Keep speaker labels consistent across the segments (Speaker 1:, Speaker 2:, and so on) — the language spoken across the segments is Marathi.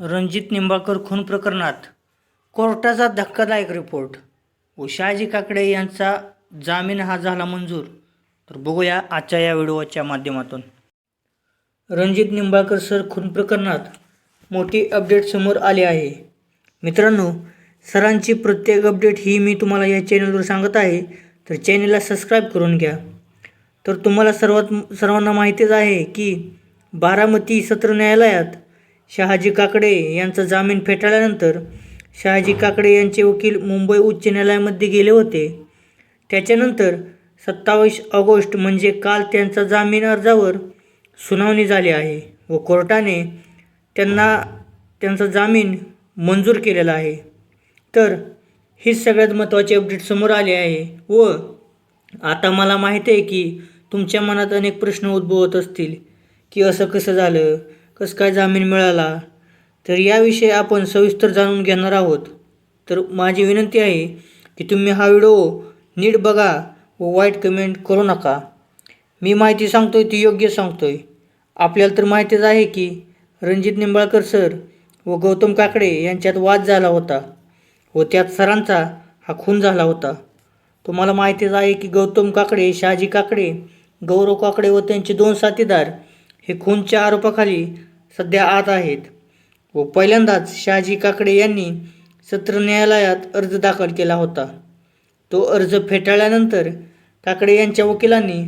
Speaker 1: रणजित निंबाळकर खून प्रकरणात कोर्टाचा धक्कादायक रिपोर्ट. व शहाजी काकडे यांचा जामीन हा झाला मंजूर. तर बघूया आजच्या या व्हिडिओच्या माध्यमातून. रणजित निंबाळकर सर खून प्रकरणात मोठी अपडेट समोर आली आहे. मित्रांनो सरांची प्रत्येक अपडेट ही मी तुम्हाला या चॅनलवर सांगत आहे तर चॅनलला सबस्क्राईब करून घ्या. तर तुम्हाला सर्वात सर्वांना माहितीच आहे की बारामती सत्र न्यायालयात शहाजी काकडे यांचा जामीन फेटाळल्यानंतर शहाजी काकडे यांचे वकील मुंबई उच्च न्यायालयामध्ये गेले होते. त्याच्यानंतर सत्तावीस ऑगस्ट म्हणजे काल त्यांचा जामीन अर्जावर सुनावणी झाली आहे व कोर्टाने त्यांना त्यांचा जामीन मंजूर केलेला आहे. तर ही सगळ्यात महत्त्वाची अपडेट समोर आली आहे व आता मला माहिती आहे की तुमच्या मनात अनेक प्रश्न उद्भवत असतील की असं कसं झालं? कसं काय जामीन मिळाला? तर याविषयी आपण सविस्तर जाणून घेणार आहोत. तर माझी विनंती आहे की तुम्ही हा व्हिडिओ नीट बघा व वाईट कमेंट करू नका. मी माहिती सांगतोय ती योग्य सांगतोय. आपल्याला तर माहितीच आहे की रणजित निंबाळकर सर व गौतम काकडे यांच्यात वाद झाला होता व त्यात सरांचा हा खून झाला होता. तुम्हाला माहितीच आहे की गौतम काकडे शहाजी काकडे गौरव काकडे व त्यांचे दोन साथीदार हे खूनच्या आरोपाखाली सध्या आत आहेत व पहिल्यांदाच शहाजी काकडे यांनी सत्र न्यायालयात अर्ज दाखल केला होता. तो अर्ज फेटाळल्यानंतर काकडे यांच्या वकिलांनी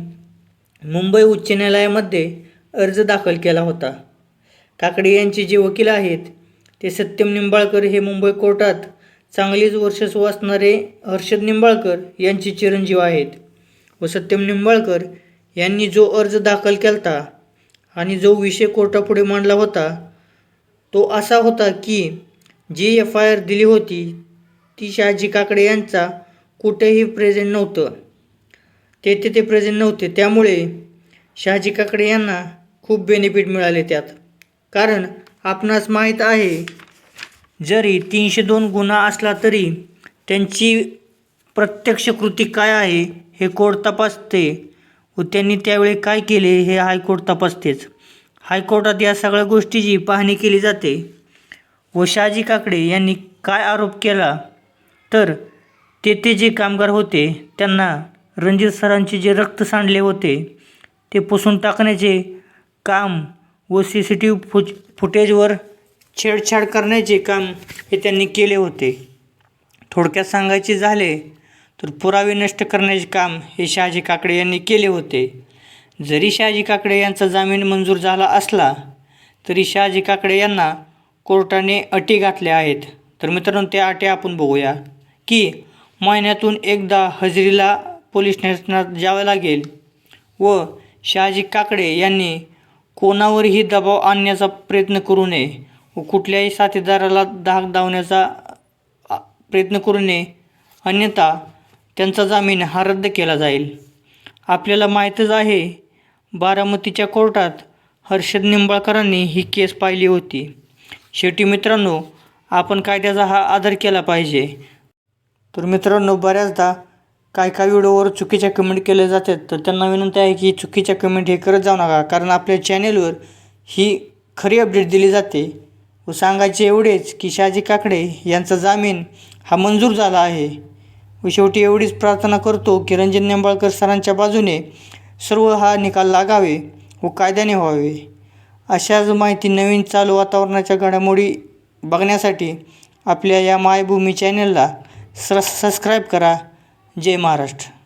Speaker 1: मुंबई उच्च न्यायालयामध्ये अर्ज दाखल केला होता. काकडे यांचे जे वकील आहेत ते सत्यम निंबाळकर हे मुंबई कोर्टात चांगलीच वर्चस्व असणारे हर्षद निंबाळकर यांचे चिरंजीव आहेत व सत्यम निंबाळकर यांनी जो अर्ज दाखल केलता आणि जो विषय कोर्टापुढे मांडला होता तो असा होता की जी एफ आय आर दिली होती ती शहाजी काकडे यांचा कुठेही प्रेझेंट नव्हतं. तेथे ते प्रेझेंट नव्हते. त्यामुळे शहाजी काकडे यांना खूप बेनिफिट मिळाले त्यात. कारण आपणास माहीत आहे जरी तीनशे दोन गुन्हा असला तरी त्यांची प्रत्यक्ष कृती काय आहे हे कोर्ट तपासते. व त्यांनी त्यावेळी काय केले हे हायकोर्ट तपासतेच. हायकोर्टात या सगळ्या गोष्टीची पाहणी केली जाते. व शहाजी काकडे यांनी काय आरोप केला? तर तेथे जे कामगार होते त्यांना रणजित सरांचे जे रक्त सांडले होते ते पुसून टाकण्याचे काम व सी सी टी व्ही फु फुटेजवर छेडछाड करण्याचे काम हे त्यांनी केले होते. थोडक्यात सांगायचे झाले तर पुरावे नष्ट करण्याचे काम हे शहाजी काकडे यांनी केले होते. जरी शहाजी काकडे यांचा जामीन मंजूर झाला असला तरी शहाजी काकडे यांना कोर्टाने अटी घातल्या आहेत. तर मित्रांनो त्या अटी आपण बघूया की महिन्यातून एकदा हजेरीला पोलीस स्टेशनात जावे लागेल व शहाजी काकडे यांनी कोणावरही दबाव आणण्याचा प्रयत्न करू नये व कुठल्याही साथीदाराला धाक दावण्याचा प्रयत्न करू नये. अन्यथा त्यांचा जामीन हा रद्द केला जाईल. आपल्याला माहीतच आहे बारामतीच्या कोर्टात हर्षद निंबाळकरांनी ही केस पाहिली होती. शेवटी मित्रांनो आपण कायद्याचा हा आदर केला पाहिजे. तर मित्रांनो बऱ्याचदा काय काय व्हिडिओवर चुकीच्या कमेंट केल्या जातात. तर त्यांना विनंती आहे की चुकीच्या कमेंट हे करत जाऊ नका कारण आपल्या चॅनेलवर ही खरी अपडेट दिली जाते. व सांगायचे एवढेच की शाजी काकडे यांचा जामीन हा मंजूर झाला आहे. व शेवटी एवढीच प्रार्थना करतो की रंजन निंबाळकर सरांच्या बाजूने सर्व हा निकाल लागावे व कायद्याने व्हावे. अशाच माहिती नवीन चालू वातावरणाच्या घडामोडी बघण्यासाठी आपल्या या मायभूमी चॅनलला स सबस्क्राईब करा. जय महाराष्ट्र.